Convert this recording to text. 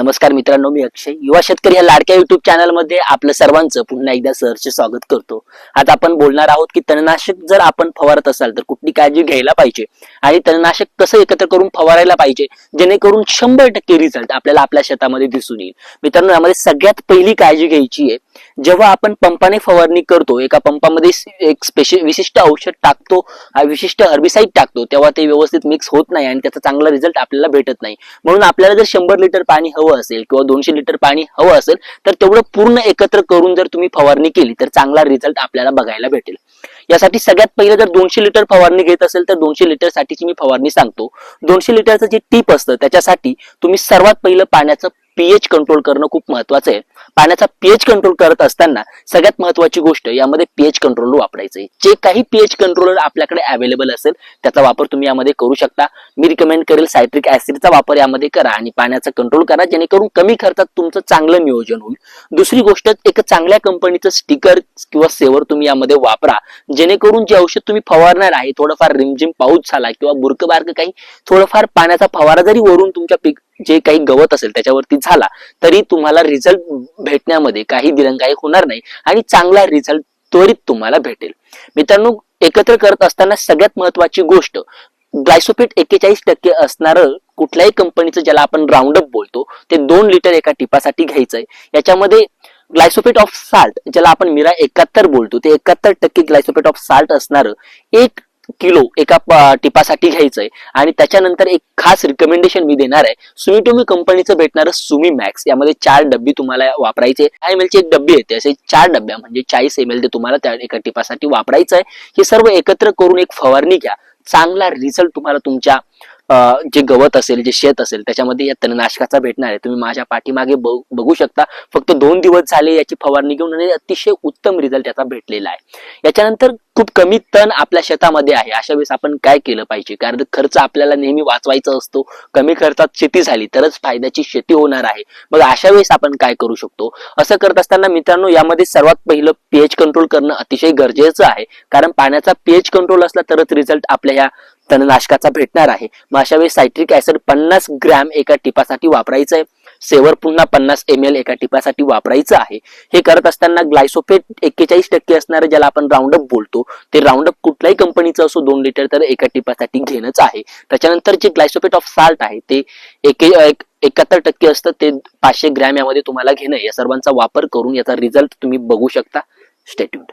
नमस्कार मित्रांनो मी अक्षय. युवा शेतकरी या लाडक्या युट्यूब चॅनलमध्ये आपलं सर्वांचं पुन्हा एकदा सहर्ष स्वागत करतो. आता आपण बोलणार आहोत की तणनाशक जर आपण फवारत असाल तर कुठली काळजी घ्यायला पाहिजे? आणि तणनाशक कसं एकत्र करून फवारायला पाहिजे? जेणेकरून शंभर टक्के रिझल्ट आपल्याला आपल्या शेतामध्ये दिसून येईल. मित्रांनो यामध्ये सगळ्यात पहिली काळजी घ्यायची आहे जेव्हा आपण पंपाने फवारणी करतो एका पंपामध्ये एक स्पेशल विशिष्ट औषध टाकतो विशिष्ट हर्बिसाईड टाकतो तेव्हा ते व्यवस्थित मिक्स होत नाही आणि त्याचा चांगला रिझल्ट आपल्याला भेटत नाही. म्हणून आपल्याला जर शंभर लिटर पाणी हवं असेल किंवा दोनशे लिटर पाणी हवं असेल तर तेवढं पूर्ण एकत्र करून जर तुम्ही फवारणी केली तर चांगला रिझल्ट आपल्याला बघायला भेटेल. यासाठी सगळ्यात पहिले जर दोनशे लिटर फवारणी घेत असेल तर दोनशे लिटर साठीची मी फवारणी सांगतो. दोनशे लिटरचं जे टीप असतं त्याच्यासाठी तुम्ही सर्वात पहिलं पाण्याचं पीएच कंट्रोल करणं खूप महत्वाचं आहे. पाण्याचा पीएच कंट्रोल करत असताना सगळ्यात महत्वाची गोष्ट यामध्ये पीएच कंट्रोलर वापरायचं आहे जे काही पीएच कंट्रोलर आपल्याकडे अवेलेबल असेल त्याचा वापर तुम्ही यामध्ये करू शकता. मी रिकमेंड करेल सायट्रिक ऍसिडचा वापर यामध्ये करा आणि पाण्याचा कंट्रोल करा जेणेकरून कमी खर्चात तुमचं चांगलं नियोजन होईल. दुसरी गोष्ट एक चांगल्या कंपनीचं स्टिकर किंवा सेवर तुम्ही यामध्ये वापरा. जेणेकरून जे औषध तुम्ही फवारणार आहे थोडंफार रिमझिम पाऊस झाला किंवा बुरकबार्क काही थोडंफार पाण्याचा फवारा जरी वरून तुमच्या पीक जे काही गवत असेल त्याच्यावरती झाला तरी तुम्हाला रिझल्ट भेटण्यामध्ये काही दिरंगाई होणार नाही आणि चांगला रिझल्ट त्वरित तुम्हाला भेटेल. मित्रांनो एकत्र करत असताना सगळ्यात महत्वाची गोष्ट ग्लायसोफिट एक्केचाळीस टक्के असणारं कुठल्याही कंपनीचं ज्याला आपण राऊंडअप बोलतो ते दोन लिटर एका टिपासाठी घ्यायचंय. याच्यामध्ये ग्लायसोफेट ऑफ साल्ट ज्याला आपण मिरा एकाहत्तर बोलतो ते एकाहत्तर टक्के ग्लायसोफेट ऑफ साल्ट असणारं एक किलो एका प- टिपासाठी घ्यायचंय. आणि त्याच्यानंतर एक खास रिकमेंडेशन मी देणार आहे. सुमिटोमी कंपनीचं भेटणारं सुमी मॅक्स. यामध्ये चार डब्बी तुम्हाला वापरायचे. एम ची एक डब्बी येते असे चार डब्या म्हणजे चाळीस एम एल ते तुम्हाला त्या एका टिपासाठी वापरायचं आहे हे सर्व एकत्र करून एक फवारणी घ्या. चांगला रिझल्ट तुम्हाला तुमच्या जे गवत असेल जे शेत असेल त्याच्यामध्ये या तणनाशकाचा भेटणार आहे. तुम्ही माझ्या पाठीमागे बघू शकता. फक्त दोन दिवस झाले याची फवारणी घेऊन आणि अतिशय उत्तम रिझल्ट याचा भेटलेला आहे. याच्यानंतर खूप कमी तण आपल्या शेतामध्ये आहे. अशा वेळेस आपण काय केलं पाहिजे? कारण खर्च आपल्याला नेहमी वाचवायचा असतो. कमी खर्चात शेती झाली तरच फायद्याची शेती होणार आहे. मग अशा वेळेस आपण काय करू शकतो? असं करत असताना मित्रांनो यामध्ये सर्वात पहिलं पीएच कंट्रोल करणं अतिशय गरजेचं आहे. कारण पाण्याचा पीएच कंट्रोल असला तरच रिझल्ट आपल्या ह्या तणनाशकाचा भेटणार आहे. मग अशा वेळेस सायट्रिक ऍसिड पन्नास ग्रॅम एका टिपासाठी वापरायचं आहे सेवर पुन्हा पन्नास एम एल एका टिपासाठी वापरायचं आहे. हे करत असताना ग्लायसोफेट एक्केचाळीस टक्के असणारं ज्याला आपण राऊंडअप बोलतो ते राऊंडअप कुठल्याही कंपनीचं असो दोन लिटर तर एका टिपासाठी घेणंच आहे. त्याच्यानंतर जे ग्लायसोफेट ऑफ साल्ट आहे ते एके एक- एकाहत्तर टक्के असतं ते पाचशे ग्रॅम यामध्ये तुम्हाला घेणं या सर्वांचा वापर करून याचा रिझल्ट तुम्ही बघू शकता. स्टेट्यूड